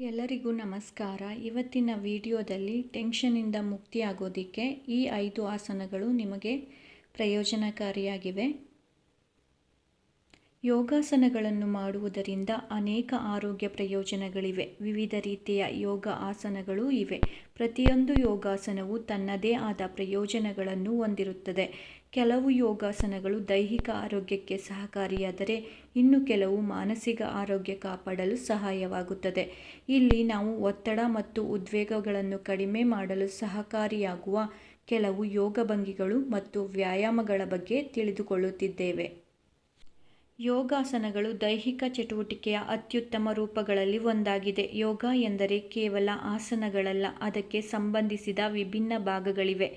ಎಲ್ಲರಿಗೂ ನಮಸ್ಕಾರ. ಇವತ್ತಿನ ವಿಡಿಯೋದಲ್ಲಿ ಟೆನ್ಷನಿಂದ ಮುಕ್ತಿಯಾಗೋದಕ್ಕೆ ಈ ಐದು ಆಸನಗಳು ನಿಮಗೆ ಪ್ರಯೋಜನಕಾರಿಯಾಗಿವೆ. ಯೋಗಾಸನಗಳನ್ನು ಮಾಡುವುದರಿಂದ ಅನೇಕ ಆರೋಗ್ಯ ಪ್ರಯೋಜನಗಳಿವೆ. ವಿವಿಧ ರೀತಿಯ ಯೋಗ ಆಸನಗಳು ಇವೆ. ಪ್ರತಿಯೊಂದು ಯೋಗಾಸನವು ತನ್ನದೇ ಆದ ಪ್ರಯೋಜನಗಳನ್ನು ಹೊಂದಿರುತ್ತದೆ. ಕೆಲವು ಯೋಗಾಸನಗಳು ದೈಹಿಕ ಆರೋಗ್ಯಕ್ಕೆ ಸಹಕಾರಿಯಾದರೆ ಇನ್ನು ಕೆಲವು ಮಾನಸಿಕ ಆರೋಗ್ಯ ಕಾಪಾಡಲು ಸಹಾಯವಾಗುತ್ತದೆ. ಇಲ್ಲಿ ನಾವು ಒತ್ತಡ ಮತ್ತು ಉದ್ವೇಗಗಳನ್ನು ಕಡಿಮೆ ಮಾಡಲು ಸಹಕಾರಿಯಾಗುವ ಕೆಲವು ಯೋಗ ಭಂಗಿಗಳು ಮತ್ತು ವ್ಯಾಯಾಮಗಳ ಬಗ್ಗೆ ತಿಳಿದುಕೊಳ್ಳುತ್ತಿದ್ದೇವೆ. ಯೋಗಾಸನಗಳು ದೈಹಿಕ ಚಟುವಟಿಕೆಯ ಅತ್ಯುತ್ತಮ ರೂಪಗಳಲ್ಲಿ ಒಂದಾಗಿದೆ. ಯೋಗ ಎಂದರೆ ಕೇವಲ ಆಸನಗಳಲ್ಲ, ಅದಕ್ಕೆ ಸಂಬಂಧಿಸಿದ ವಿಭಿನ್ನ ಭಾಗಗಳಿವೆ.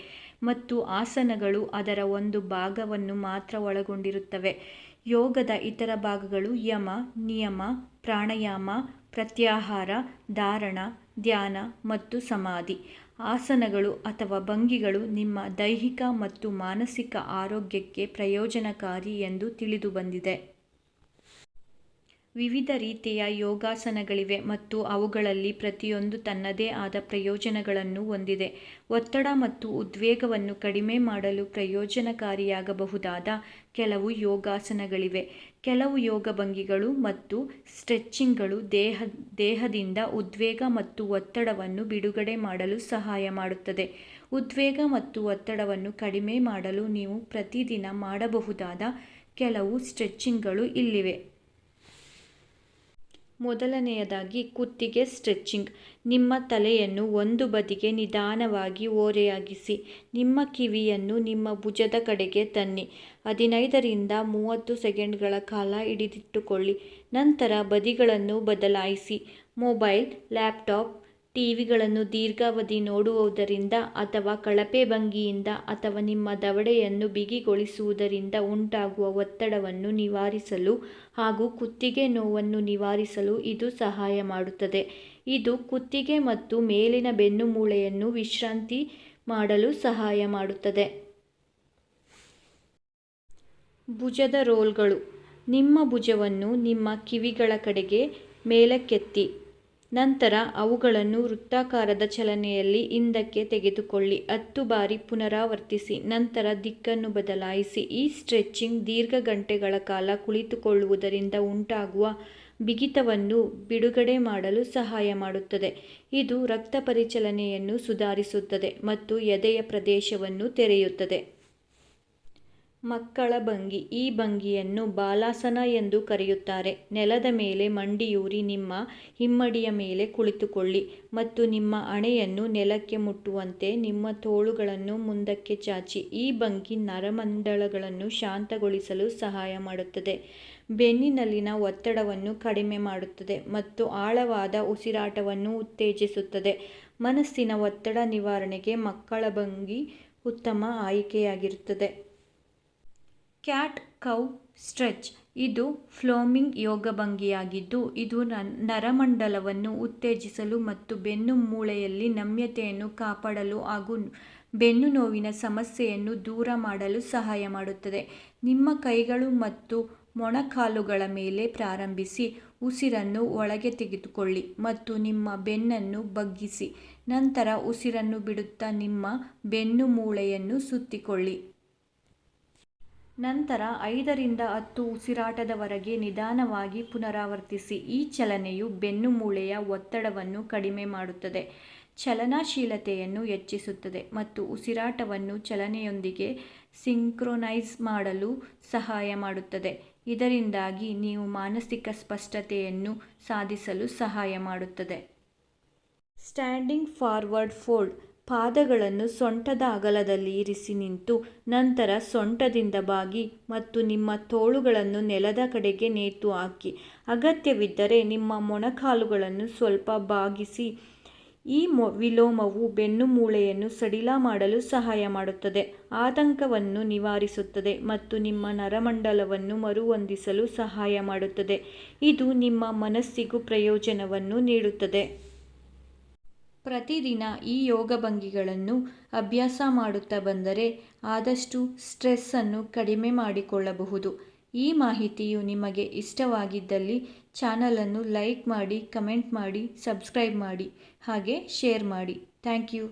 ಮತ್ತು ಆಸನಗಳು ಅದರ ಒಂದು ಭಾಗವನ್ನು ಮಾತ್ರ ಒಳಗೊಂಡಿರುತ್ತವೆ. ಯೋಗದ ಇತರ ಭಾಗಗಳು ಯಮ, ನಿಯಮ, ಪ್ರಾಣಾಯಾಮ, ಪ್ರತ್ಯಾಹಾರ, ಧಾರಣ, ಧ್ಯಾನ ಮತ್ತು ಸಮಾಧಿ. ಆಸನಗಳು ಅಥವಾ ಭಂಗಿಗಳು ನಿಮ್ಮ ದೈಹಿಕ ಮತ್ತು ಮಾನಸಿಕ ಆರೋಗ್ಯಕ್ಕೆ ಪ್ರಯೋಜನಕಾರಿ ಎಂದು ತಿಳಿದುಬಂದಿದೆ. ವಿವಿಧ ರೀತಿಯ ಯೋಗಾಸನಗಳಿವೆ ಮತ್ತು ಅವುಗಳಲ್ಲಿ ಪ್ರತಿಯೊಂದು ತನ್ನದೇ ಆದ ಪ್ರಯೋಜನಗಳನ್ನು ಹೊಂದಿದೆ. ಒತ್ತಡ ಮತ್ತು ಉದ್ವೇಗವನ್ನು ಕಡಿಮೆ ಮಾಡಲು ಪ್ರಯೋಜನಕಾರಿಯಾಗಬಹುದಾದ ಕೆಲವು ಯೋಗಾಸನಗಳಿವೆ. ಕೆಲವು ಯೋಗ ಭಂಗಿಗಳು ಮತ್ತು ಸ್ಟ್ರೆಚ್ಚಿಂಗ್ಗಳು ದೇಹ, ದೇಹದಿಂದ ಉದ್ವೇಗ ಮತ್ತು ಒತ್ತಡವನ್ನು ಬಿಡುಗಡೆ ಮಾಡಲು ಸಹಾಯ ಮಾಡುತ್ತದೆ. ಉದ್ವೇಗ ಮತ್ತು ಒತ್ತಡವನ್ನು ಕಡಿಮೆ ಮಾಡಲು ನೀವು ಪ್ರತಿದಿನ ಮಾಡಬಹುದಾದ ಕೆಲವು ಸ್ಟ್ರೆಚ್ಚಿಂಗ್ಗಳು ಇಲ್ಲಿವೆ. ಮೊದಲನೆಯದಾಗಿ ಕುತ್ತಿಗೆ ಸ್ಟ್ರೆಚಿಂಗ್ ನಿಮ್ಮ ತಲೆಯನ್ನು ಒಂದು ಬದಿಗೆ ನಿಧಾನವಾಗಿ ಓರೆಯಾಗಿಸಿ, ನಿಮ್ಮ ಕಿವಿಯನ್ನು ನಿಮ್ಮ ಭುಜದ ಕಡೆಗೆ ತನ್ನಿ. ಹದಿನೈದರಿಂದ ಮೂವತ್ತು ಸೆಕೆಂಡ್ಗಳ ಕಾಲ ಹಿಡಿದಿಟ್ಟುಕೊಳ್ಳಿ. ನಂತರ ಬದಿಗಳನ್ನು ಬದಲಾಯಿಸಿ, ಮೊಬೈಲ್, ಲ್ಯಾಪ್ಟಾಪ್ ಟಿವಿಗಳನ್ನು ದೀರ್ಘಾವಧಿ ನೋಡುವುದರಿಂದ ಅಥವಾ ಕಳಪೆ ಭಂಗಿಯಿಂದ ಅಥವಾ ನಿಮ್ಮ ದವಡೆಯನ್ನು ಬಿಗಿಗೊಳಿಸುವುದರಿಂದ ಉಂಟಾಗುವ ಒತ್ತಡವನ್ನು ನಿವಾರಿಸಲು ಹಾಗೂ ಕುತ್ತಿಗೆ ನೋವನ್ನು ನಿವಾರಿಸಲು ಇದು ಸಹಾಯ ಮಾಡುತ್ತದೆ. ಇದು ಕುತ್ತಿಗೆ ಮತ್ತು ಮೇಲಿನ ಬೆನ್ನುಮೂಳೆಯನ್ನು ವಿಶ್ರಾಂತಿ ಮಾಡಲು ಸಹಾಯ ಮಾಡುತ್ತದೆ. ಭುಜದ ರೋಲ್ಗಳು. ನಿಮ್ಮ ಭುಜವನ್ನು ನಿಮ್ಮ ಕಿವಿಗಳ ಕಡೆಗೆ ಮೇಲಕ್ಕೆತ್ತಿ. ನಂತರ ಅವುಗಳನ್ನು ವೃತ್ತಾಕಾರದ ಚಲನೆಯಲ್ಲಿ ಹಿಂದಕ್ಕೆ ತೆಗೆದುಕೊಳ್ಳಿ. ಹತ್ತು ಬಾರಿ ಪುನರಾವರ್ತಿಸಿ, ನಂತರ ದಿಕ್ಕನ್ನು ಬದಲಾಯಿಸಿ. ಈ ಸ್ಟ್ರೆಚಿಂಗ್ ದೀರ್ಘ ಗಂಟೆಗಳ ಕಾಲ ಕುಳಿತುಕೊಳ್ಳುವುದರಿಂದ ಉಂಟಾಗುವ ಬಿಗಿತವನ್ನು ಬಿಡುಗಡೆ ಮಾಡಲು ಸಹಾಯ ಮಾಡುತ್ತದೆ. ಇದು ರಕ್ತ ಪರಿಚಲನೆಯನ್ನು ಸುಧಾರಿಸುತ್ತದೆ ಮತ್ತು ಎದೆಯ ಪ್ರದೇಶವನ್ನು ತೆರೆಯುತ್ತದೆ. ಮಕ್ಕಳ ಭಂಗಿ. ಈ ಭಂಗಿಯನ್ನು ಬಾಲಾಸನ ಎಂದು ಕರೆಯುತ್ತಾರೆ. ನೆಲದ ಮೇಲೆ ಮಂಡಿಯೂರಿ ನಿಮ್ಮ ಹಿಮ್ಮಡಿಯ ಮೇಲೆ ಕುಳಿತುಕೊಳ್ಳಿ ಮತ್ತು ನಿಮ್ಮ ಹಣೆಯನ್ನು ನೆಲಕ್ಕೆ ಮುಟ್ಟುವಂತೆ ನಿಮ್ಮ ತೋಳುಗಳನ್ನು ಮುಂದಕ್ಕೆ ಚಾಚಿ. ಈ ಭಂಗಿ ನರಮಂಡಲಗಳನ್ನು ಶಾಂತಗೊಳಿಸಲು ಸಹಾಯ ಮಾಡುತ್ತದೆ. ಬೆನ್ನಿನಲ್ಲಿನ ಒತ್ತಡವನ್ನು ಕಡಿಮೆ ಮಾಡುತ್ತದೆ ಮತ್ತು ಆಳವಾದ ಉಸಿರಾಟವನ್ನು ಉತ್ತೇಜಿಸುತ್ತದೆ. ಮನಸ್ಸಿನ ಒತ್ತಡ ನಿವಾರಣೆಗೆ ಮಕ್ಕಳ ಭಂಗಿ ಉತ್ತಮ ಆಯ್ಕೆಯಾಗಿರುತ್ತದೆ. Cat cow stretch. ಇದು ಫ್ಲೋಮಿಂಗ್ ಯೋಗ ಭಂಗಿಯಾಗಿದ್ದು, ಇದು ನರಮಂಡಲವನ್ನು ಉತ್ತೇಜಿಸಲು ಮತ್ತು ಬೆನ್ನು ಮೂಳೆಯಲ್ಲಿ ನಮ್ಯತೆಯನ್ನು ಕಾಪಾಡಲು ಹಾಗೂ ಬೆನ್ನು ನೋವಿನ ಸಮಸ್ಯೆಯನ್ನು ದೂರ ಮಾಡಲು ಸಹಾಯ ಮಾಡುತ್ತದೆ. ನಿಮ್ಮ ಕೈಗಳು ಮತ್ತು ಮೊಣಕಾಲುಗಳ ಮೇಲೆ ಪ್ರಾರಂಭಿಸಿ, ಉಸಿರನ್ನು ಒಳಗೆ ತೆಗೆದುಕೊಳ್ಳಿ ಮತ್ತು ನಿಮ್ಮ ಬೆನ್ನನ್ನು ಬಗ್ಗಿಸಿ. ನಂತರ ಉಸಿರನ್ನು ಬಿಡುತ್ತಾ ನಿಮ್ಮ ಬೆನ್ನು ಮೂಳೆಯನ್ನು ಸುತ್ತಿಕೊಳ್ಳಿ. ನಂತರ ಐದರಿಂದ ಹತ್ತು ಉಸಿರಾಟದವರೆಗೆ ನಿಧಾನವಾಗಿ ಪುನರಾವರ್ತಿಸಿ. ಈ ಚಲನೆಯು ಬೆನ್ನುಮೂಳೆಯ ಒತ್ತಡವನ್ನು ಕಡಿಮೆ ಮಾಡುತ್ತದೆ. ಚಲನಶೀಲತೆಯನ್ನು ಹೆಚ್ಚಿಸುತ್ತದೆ ಮತ್ತು ಉಸಿರಾಟವನ್ನು ಚಲನೆಯೊಂದಿಗೆ ಸಿಂಕ್ರೊನೈಸ್ ಮಾಡಲು ಸಹಾಯ ಮಾಡುತ್ತದೆ. ಇದರಿಂದಾಗಿ ನೀವು ಮಾನಸಿಕ ಸ್ಪಷ್ಟತೆಯನ್ನು ಸಾಧಿಸಲು ಸಹಾಯ ಮಾಡುತ್ತದೆ. ಸ್ಟ್ಯಾಂಡಿಂಗ್ ಫಾರ್ವರ್ಡ್ ಫೋಲ್ಡ್ ಪಾದಗಳನ್ನು ಸೊಂಟದ ಅಗಲದಲ್ಲಿ ಇರಿಸಿ ನಿಂತು ನಂತರ ಸೊಂಟದಿಂದ ಬಾಗಿ ಮತ್ತು ನಿಮ್ಮ ತೋಳುಗಳನ್ನು ನೆಲದ ಕಡೆಗೆ ನೇತು ಹಾಕಿ. ಅಗತ್ಯವಿದ್ದರೆ ನಿಮ್ಮ ಮೊಣಕಾಲುಗಳನ್ನು ಸ್ವಲ್ಪ ಬಾಗಿಸಿ. ಈ ಮೊ, ವಿಲೋಮವು ಬೆನ್ನುಮೂಳೆಯನ್ನು ಸಡಿಲ ಮಾಡಲು ಸಹಾಯ ಮಾಡುತ್ತದೆ. ಆತಂಕವನ್ನು ನಿವಾರಿಸುತ್ತದೆ ಮತ್ತು ನಿಮ್ಮ ನರಮಂಡಲವನ್ನು ಮರುಹೊಂದಿಸಲು ಸಹಾಯ ಮಾಡುತ್ತದೆ. ಇದು ನಿಮ್ಮ ಮನಸ್ಸಿಗೂ ಪ್ರಯೋಜನವನ್ನು ನೀಡುತ್ತದೆ. ಪ್ರತಿದಿನ ಈ ಯೋಗ ಭಂಗಿಗಳನ್ನು ಅಭ್ಯಾಸ ಮಾಡುತ್ತಾ ಬಂದರೆ ಆದಷ್ಟು ಸ್ಟ್ರೆಸ್ಸನ್ನು ಕಡಿಮೆ ಮಾಡಿಕೊಳ್ಳಬಹುದು. ಈ ಮಾಹಿತಿಯು ನಿಮಗೆ ಇಷ್ಟವಾಗಿದ್ದಲ್ಲಿ ಚಾನಲನ್ನು ಲೈಕ್ ಮಾಡಿ ಕಮೆಂಟ್ ಮಾಡಿ ಸಬ್ಸ್ಕ್ರೈಬ್ ಮಾಡಿ, ಹಾಗೆ ಶೇರ್ ಮಾಡಿ. Thank you